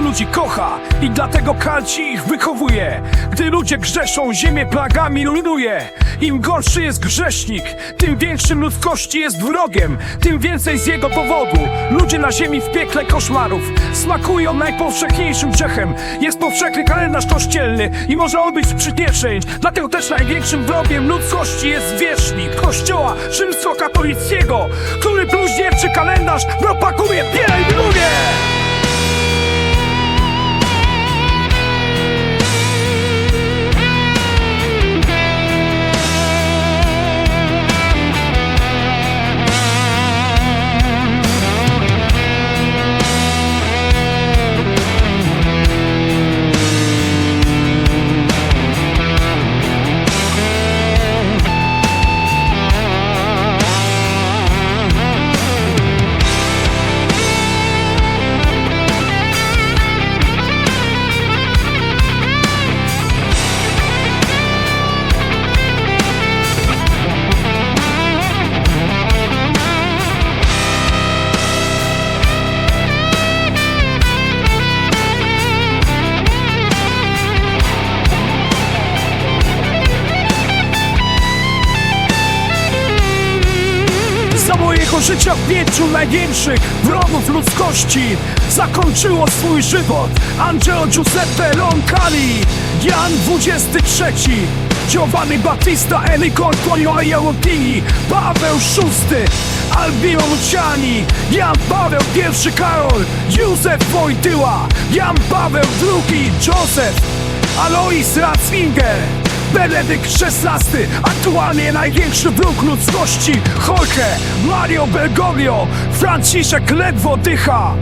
ludzi kocha i dlatego karci ich wychowuje. Gdy ludzie grzeszą, ziemię plagami rujnuje. Im gorszy jest grzesznik, tym większym ludzkości jest wrogiem, tym więcej z jego powodu. Ludzie na ziemi w piekle koszmarów smakują najpowszechniejszym grzechem. Jest powszechny kalendarz kościelny i może on być przypieczeń. Dlatego też największym wrogiem ludzkości jest wierzchnik kościoła rzymskokatolickiego, który bluźnierczy kalendarz propaguje wiele i mojego życia pięciu największych wrogów ludzkości. Zakończyło swój żywot Angelo Giuseppe Roncalli, Jan XXIII, Giovanni Battista Enrico Antonio Aiellottini, Paweł VI, Albino Luciani, Jan Paweł I Karol, Józef Wojtyła, Jan Paweł II, Józef, Alois Ratzinger, Benedykt XVI, aktualnie największy wróg ludzkości Jorge, Mario Bergoglio, Franciszek ledwo dycha